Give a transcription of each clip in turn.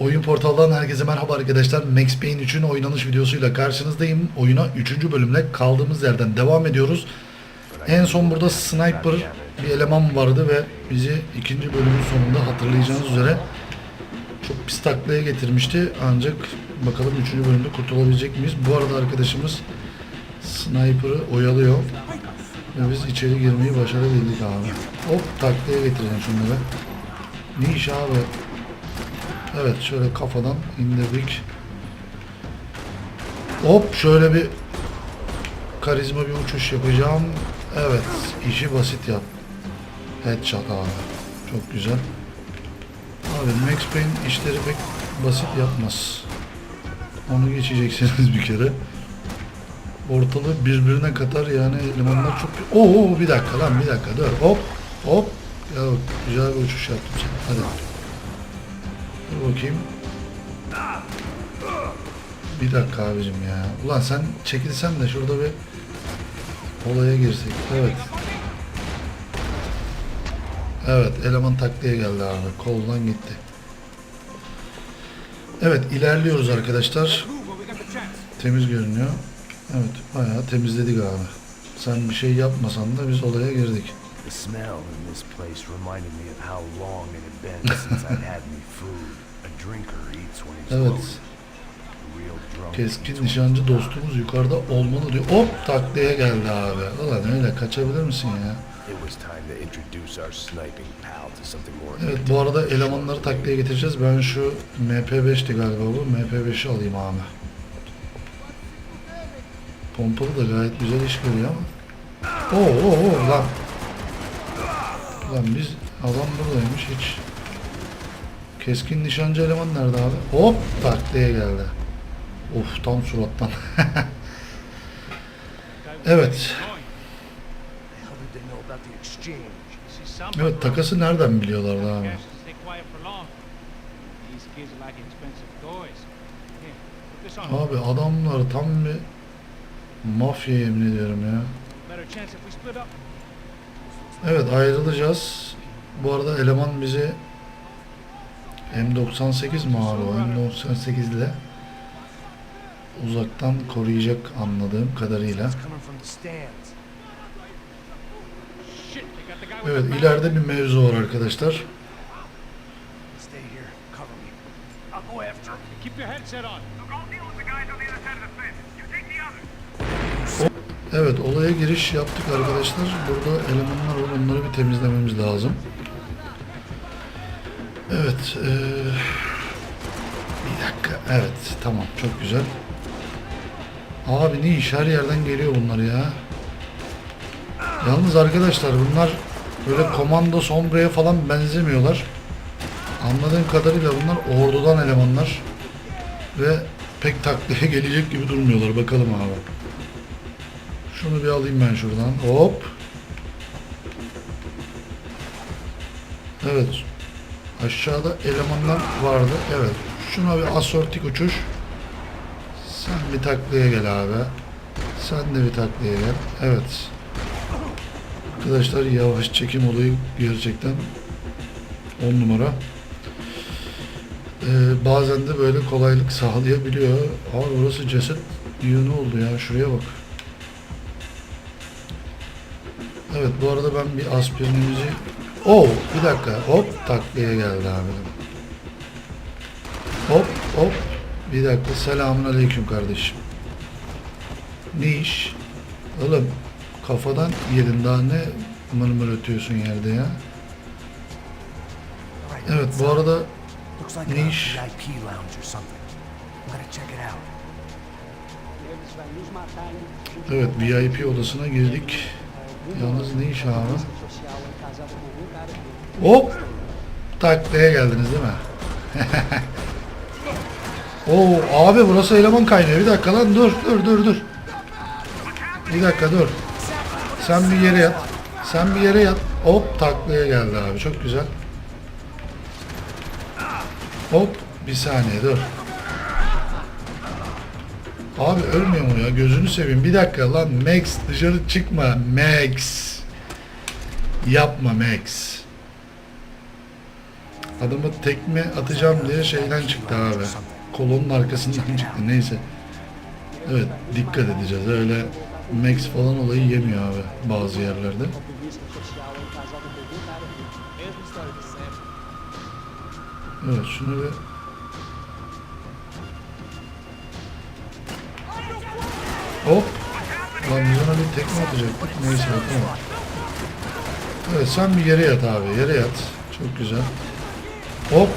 Oyun portaldan herkese merhaba arkadaşlar. Max Payne 3'ün oynanış videosuyla karşınızdayım. Oyuna 3. bölümle kaldığımız yerden devam ediyoruz. En son burada sniper bir eleman vardı ve bizi ikinci bölümün sonunda hatırlayacağınız üzere çok pis taklaya getirmişti. Ancak bakalım 3. bölümde kurtulabilecek miyiz? Bu arada arkadaşımız sniper'ı oyalıyor. Ve biz içeri girmeyi başarabildik abi. Hop taklaya getireceğim şunları. Ne iş abi? Evet şöyle kafadan indirdik. Hop şöyle bir karizma bir uçuş yapacağım. Evet işi basit yap. Headshot abi. Çok güzel. Abi Max Payne işleri pek basit yapmaz. Onu geçeceksiniz bir kere. Ortalığı birbirine katar yani elemanlar çok... Oo bir dakika lan bir dakika dur hop hop. Ya güzel bir uçuş yaptım sana. Hadi. Dur bakayım. Bir dakika abicim ya. Ulan sen çekilsen de şurada bir olaya girsek. Evet. Evet eleman takliye geldi abi. Koldan gitti. Evet ilerliyoruz arkadaşlar. Temiz görünüyor. Evet bayağı temizledik abi. Sen bir şey yapmasan da biz olaya girdik. The smell in this place reminded me of how long it had been since I'd had any food. A drinker eats when he's Evet. Keskin nişancı dostumuz yukarıda olmalı diyor. Hop takliye geldi abi. Ulan öyle kaçabilir misin ya? It was time to introduce our sniping pal to something more Evet bu arada elemanları takliye getireceğiz. Ben şu MP5'ti galiba bu. MP5'i alayım abi. Pompalı da gayet güzel iş görüyor ama. Oo oo oo lan. Lan biz adam buradaymış hiç. Keskin nişancı eleman nerede abi? Hop takliye geldi. Of tam surattan. evet. Evet takası nereden biliyorlardı abi? Abi adamlar tam bir mafya yemin ediyorum ya. Evet ayrılacağız. Bu arada eleman bizi M98 mi abi? o? M98 ile uzaktan koruyacak anladığım kadarıyla. Evet ileride bir mevzu var arkadaşlar. Keep your headset on. Evet olaya giriş yaptık arkadaşlar. Burada elemanlar var onları bir temizlememiz lazım. Evet. eee, bir dakika. Evet tamam çok güzel. Abi ne iş her yerden geliyor bunlar ya. Yalnız arkadaşlar bunlar böyle komando sombraya falan benzemiyorlar. Anladığım kadarıyla bunlar ordudan elemanlar. Ve pek takliye gelecek gibi durmuyorlar. Bakalım abi. Şunu bir alayım ben şuradan. Hop. Evet. Aşağıda elemanlar vardı. Evet. Şuna bir asortik uçuş. Sen bir taklaya gel abi. Sen de bir taklaya gel. Evet. Arkadaşlar yavaş çekim olayı gerçekten 10 numara. Ee, bazen de böyle kolaylık sağlayabiliyor. Abi burası ceset yığını oldu ya. Şuraya bak. Evet bu arada ben bir aspirinimizi... Oo bir dakika hop takliye geldi abi. Hop hop bir dakika selamun aleyküm kardeşim. Ne iş? Oğlum kafadan yedin daha ne mır mır ötüyorsun yerde ya. Evet bu arada ne iş? Evet VIP odasına girdik. Yalnız ne iş abi? Hop! Taklaya geldiniz değil mi? Oo abi burası eleman kaynıyor. Bir dakika lan dur dur dur dur. Bir dakika dur. Sen bir yere yat. Sen bir yere yat. Hop taklaya geldi abi. Çok güzel. Hop bir saniye dur. Abi ölmüyor mu ya? Gözünü seveyim. Bir dakika lan Max dışarı çıkma. Max. Yapma Max. Adamı tekme atacağım diye şeyden çıktı abi. Kolonun arkasından çıktı. Neyse. Evet dikkat edeceğiz. Öyle Max falan olayı yemiyor abi bazı yerlerde. Evet şunu bir Hop. Lan biz ona bir tekme atacaktık. Neyse tamam. Evet sen bir yere yat abi. Yere yat. Çok güzel. Hop.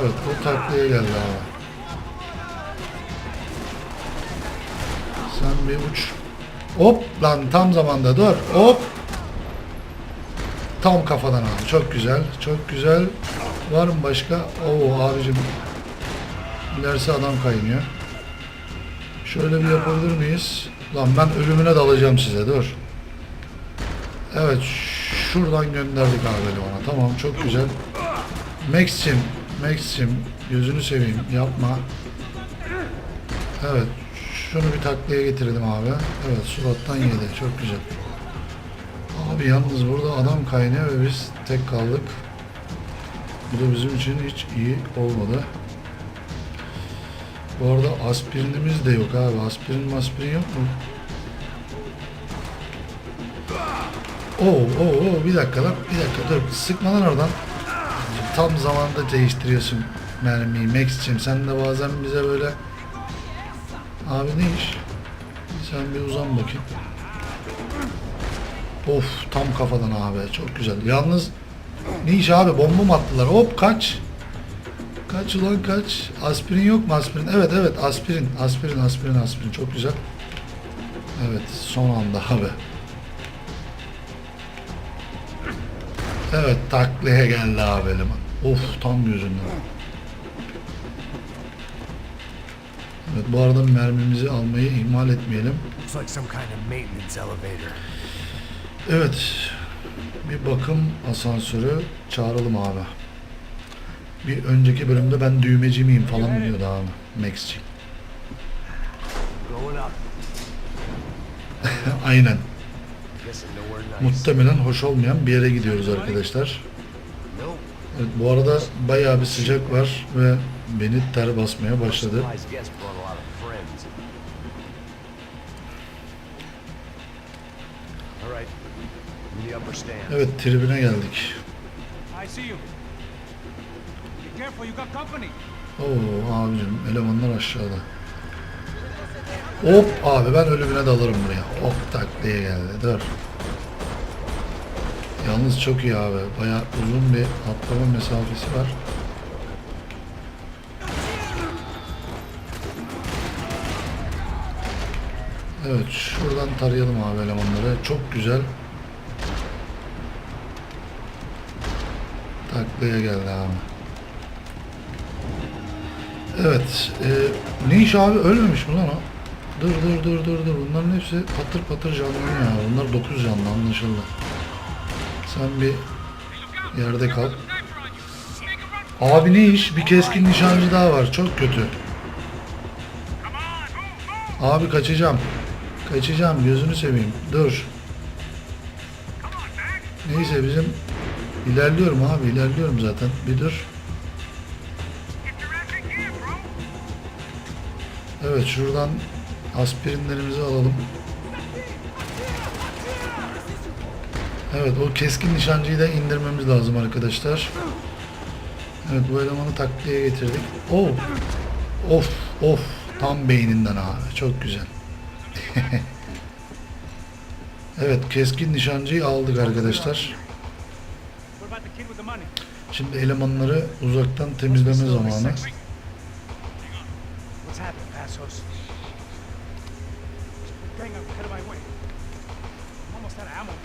Evet o taklaya geldi abi. Sen bir uç. Hop lan tam zamanda dur. Hop. Tam kafadan abi. Çok güzel. Çok güzel. Var mı başka? Oo abicim. İlerisi adam kaynıyor. Şöyle bir yapabilir miyiz? Lan ben ölümüne dalacağım size dur. Evet şuradan gönderdik abi bana. Tamam çok güzel. Max'cim, Max'cim gözünü seveyim yapma. Evet şunu bir taklaya getirdim abi. Evet surattan yedi çok güzel. Abi yalnız burada adam kaynıyor ve biz tek kaldık. Bu da bizim için hiç iyi olmadı. Bu arada aspirinimiz de yok abi. Aspirin aspirin yok mu? Oo, oo, oo, bir dakika lan, bir dakika dur. Sıkma lan oradan. Tam zamanda değiştiriyorsun mermiyi Max'cim. Sen de bazen bize böyle... Abi ne iş? Sen bir uzan bakayım. Of tam kafadan abi. Çok güzel. Yalnız ne iş abi? Bomba mı attılar? Hop kaç. Kaç ulan kaç? Aspirin yok mu aspirin? Evet evet aspirin. Aspirin aspirin aspirin. Çok güzel. Evet son anda abi. Evet taklaya geldi abi eleman. Of tam gözünden. Evet bu arada mermimizi almayı ihmal etmeyelim. Evet. Bir bakım asansörü çağıralım abi. Bir önceki bölümde ben düğmeci miyim falan diyordu abi. Max'ci. Aynen. Muhtemelen hoş olmayan bir yere gidiyoruz arkadaşlar. Evet, bu arada bayağı bir sıcak var ve beni ter basmaya başladı. Surprise guest brought Oo abicim elemanlar aşağıda. Hop abi ben ölümüne dalarım buraya. Hop tak diye geldi. Dur. Yalnız çok iyi abi. Bayağı uzun bir atlama mesafesi var. Evet şuradan tarayalım abi elemanları. Çok güzel. Taklaya geldi abi. Evet. E, ne abi? Ölmemiş mi lan o? Dur dur dur dur dur. Bunların hepsi patır patır canlanıyor ya. Bunlar 9 canlı anlaşıldı. Sen bir yerde kal. Abi ne iş? Bir keskin nişancı daha var. Çok kötü. Abi kaçacağım. Kaçacağım. Gözünü seveyim. Dur. Neyse bizim ilerliyorum abi. ilerliyorum zaten. Bir dur. Evet şuradan aspirinlerimizi alalım. Evet o keskin nişancıyı da indirmemiz lazım arkadaşlar. Evet bu elemanı takliye getirdik. Oh. Of of tam beyninden abi çok güzel. evet keskin nişancıyı aldık arkadaşlar. Şimdi elemanları uzaktan temizleme zamanı.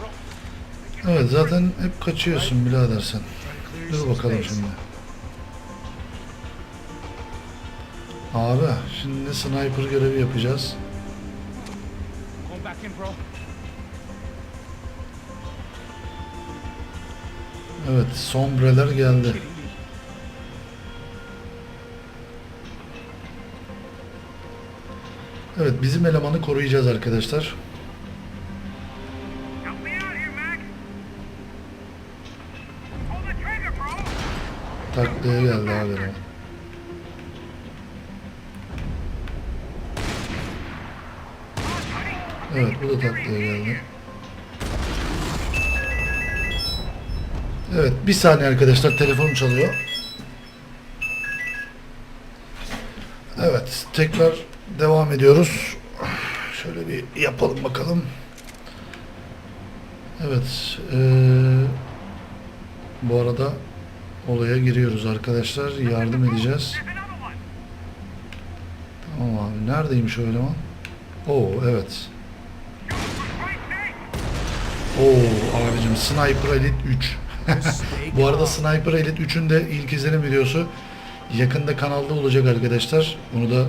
Bro. Evet zaten hep kaçıyorsun birader sen. Dur bakalım şimdi. Abi şimdi sniper görevi yapacağız. Evet sombreler geldi. Evet bizim elemanı koruyacağız arkadaşlar. Taklaya geldi abi. Evet bu da taklaya geldi. Evet bir saniye arkadaşlar telefonum çalıyor. Evet tekrar devam ediyoruz. Şöyle bir yapalım bakalım. Evet eee, bu arada olaya giriyoruz arkadaşlar. Yardım edeceğiz. Tamam abi neredeymiş o eleman? Oo evet. Oo abicim Sniper Elite 3. Bu arada Sniper Elite 3'ün de ilk izlenim videosu yakında kanalda olacak arkadaşlar. Bunu da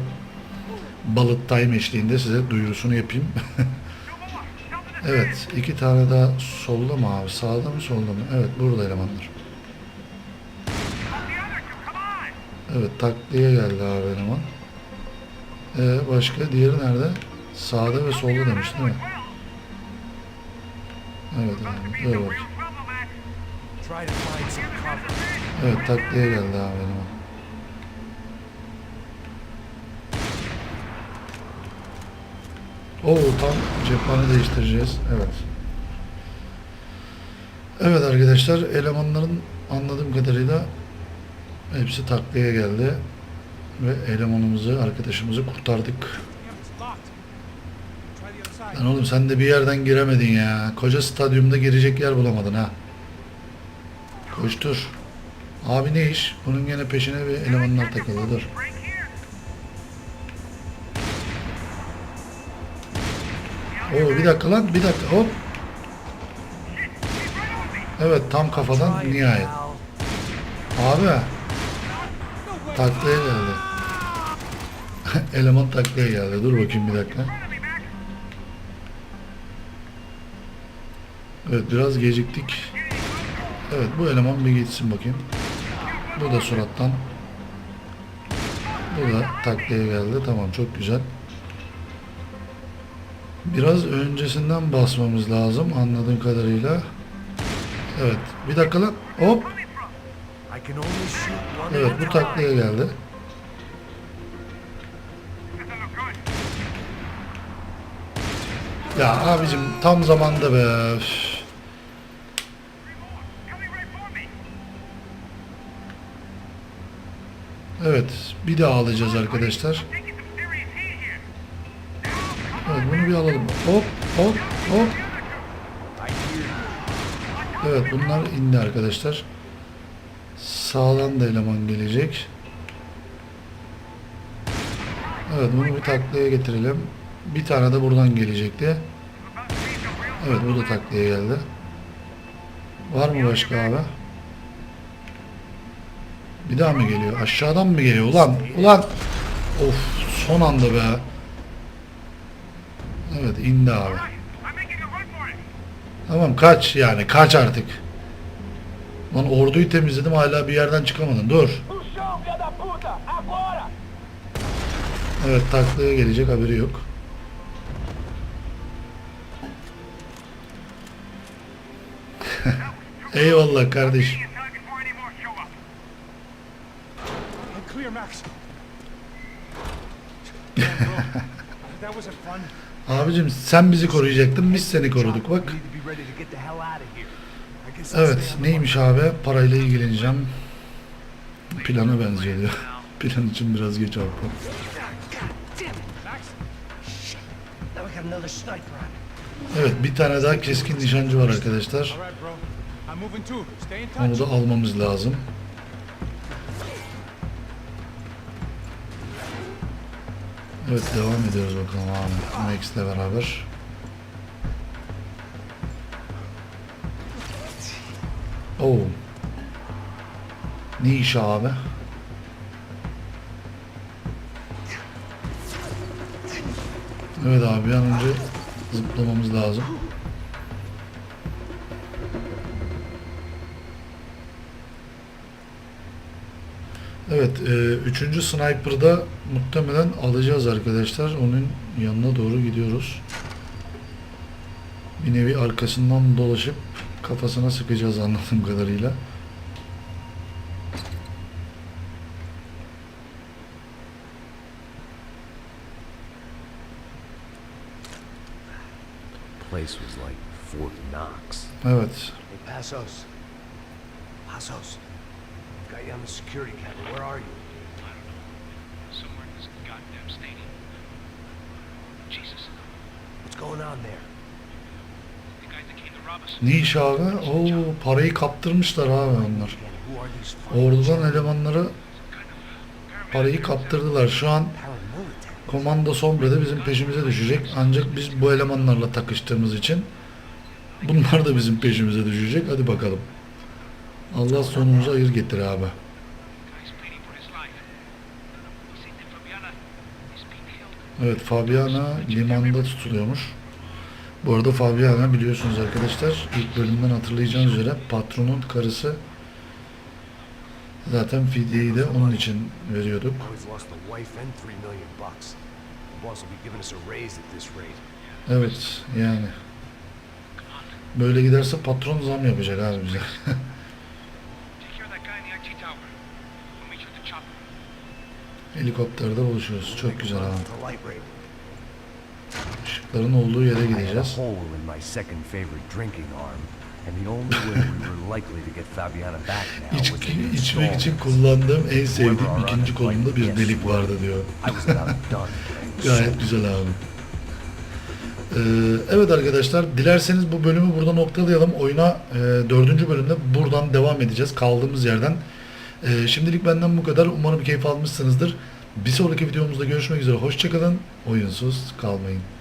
Bullet Time eşliğinde size duyurusunu yapayım. evet, iki tane daha solda mı abi? Sağda mı solda mı? Evet, burada elemanlar. Evet, takliye geldi abi eleman. Ee, başka? Diğeri nerede? Sağda ve solda demiş değil mi? Evet abi, cover. Evet takliye geldi abi benim. Oo tam cephane değiştireceğiz. Evet. Evet arkadaşlar elemanların anladığım kadarıyla hepsi takliye geldi. Ve elemanımızı, arkadaşımızı kurtardık. Lan oğlum sen de bir yerden giremedin ya. Koca stadyumda girecek yer bulamadın ha. Koştur. Abi ne iş? Bunun gene peşine bir elemanlar takıldı. Dur. Oo bir dakika lan bir dakika hop. Evet tam kafadan nihayet. Abi taklaya geldi. Eleman taklaya geldi. Dur bakayım bir dakika. Evet biraz geciktik. Evet bu eleman bir geçsin bakayım. Bu da surattan. Bu da taklaya geldi. Tamam çok güzel. Biraz öncesinden basmamız lazım anladığım kadarıyla. Evet bir dakika lan. Hop. Evet bu taklaya geldi. Ya abicim tam zamanda be. Evet bir daha alacağız arkadaşlar. Hop hop hop. Evet bunlar indi arkadaşlar. Sağdan da eleman gelecek. Evet bunu bir taklaya getirelim. Bir tane de buradan gelecekti. Evet bu da taklaya geldi. Var mı başka abi? Bir daha mı geliyor? Aşağıdan mı geliyor? Ulan ulan. Of son anda be. Evet indi abi. Tamam kaç yani kaç artık. Lan orduyu temizledim hala bir yerden çıkamadın. Dur. Evet taklaya gelecek haberi yok. Eyvallah kardeşim. That wasn't fun. Abicim sen bizi koruyacaktın biz seni koruduk bak. Evet neymiş abi parayla ilgileneceğim. Plana benziyor diyor. Plan için biraz geç abi. On. Evet bir tane daha keskin nişancı var arkadaşlar. Onu da almamız lazım. Evet devam ediyoruz bakalım abi. Max'le beraber. Oo. Ne iş abi? Evet abi an önce zıplamamız lazım. Evet, e, üçüncü sniper'da muhtemelen alacağız arkadaşlar. Onun yanına doğru gidiyoruz. Bir nevi arkasından dolaşıp kafasına sıkacağız anladığım kadarıyla. place was like Fort Knox. Evet. Hey, Pasos. Pasos. You on the security camera. Where are you? Somewhere in this goddamn stadium. Jesus. What's going on there? The guys that came to rob us. Ne iş abi? Oo parayı kaptırmışlar abi onlar. Ordudan elemanları parayı kaptırdılar. Şu an? Komando Sombre de bizim peşimize düşecek. Ancak biz bu elemanlarla takıştığımız için bunlar da bizim peşimize düşecek. Hadi bakalım. Allah sonumuzu hayır getir abi. Evet Fabiana limanda tutuluyormuş. Bu arada Fabiana biliyorsunuz arkadaşlar ilk bölümden hatırlayacağınız üzere patronun karısı zaten fidyeyi de onun için veriyorduk. Evet yani. Böyle giderse patron zam yapacak abi bize. Take care of that guy in the IT tower. We'll meet you at the chopper. Helikopterde buluşuyoruz. Çok güzel rail. Işıkların olduğu yere gideceğiz. İçki, içmek için kullandığım en sevdiğim ikinci kolumda bir delik vardı diyor. Gayet güzel abi. Ee, evet arkadaşlar dilerseniz bu bölümü burada noktalayalım. Oyuna e, dördüncü bölümde buradan devam edeceğiz kaldığımız yerden. E, şimdilik benden bu kadar. Umarım keyif almışsınızdır. Bir sonraki videomuzda görüşmek üzere. Hoşçakalın. Oyunsuz kalmayın.